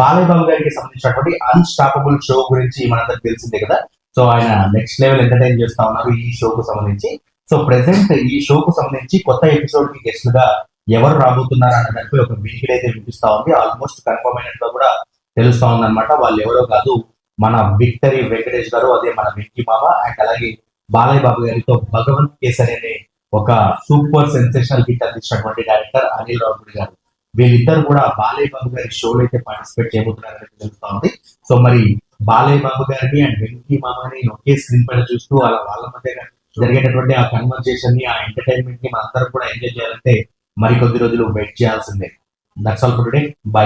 బాలయ్య బాబు గారికి సంబంధించినటువంటి unstoppable show గురించి మనందరికి తెలిసిందే కదా. సో ఆయన నెక్స్ట్ లెవెల్ ఎంటర్టైన్ చేస్తా ఉన్నారు ఈ షోకు సంబంధించి. సో ప్రెసెంట్ ఈ షోకు సంబంధించి కొత్త ఎపిసోడ్కి గెస్ట్గా ఎవరు రాబోతున్నారు అన్న దానిపై ఒక వినికిడి అయితే వినిపిస్తా ఉంది. ఆల్మోస్ట్ కన్ఫర్మ్ అయినట్టుగా కూడా తెలుస్తా ఉంది అనమాట వాళ్ళు ఎవరో కాదు మన విక్టరీ వెంకటేష్ గారు అదే మన వెంకీ మామ అండ్ అలాగే బాలయ్య బాబు గారితో భగవంత్ కేసరి అనే ఒక సూపర్ సెన్సేషనల్ హిట్ అందించినటువంటి డైరెక్టర్ అనిల్ రావుడి గారు. వీళ్ళిద్దరు కూడా బాలయ్య బాబు గారి షోలో అయితే పార్టిసిపేట్ చేయబోతున్నారని తెలుస్తా ఉంది. సో మరి బాలయ్య బాబు గారిని అండ్ వెంకీ మామని ఒకే స్క్రీన్ పైన చూస్తూ అలా వాళ్ళ మధ్య జరిగేటటువంటి ఆ కన్వర్జేషన్ని ఆ ఎంటర్టైన్మెంట్ని మనందరం కూడా ఎంజాయ్ చేయాలంటే మరి కొద్ది రోజులు వెయిట్ చేయాల్సిందే. That's all for today bye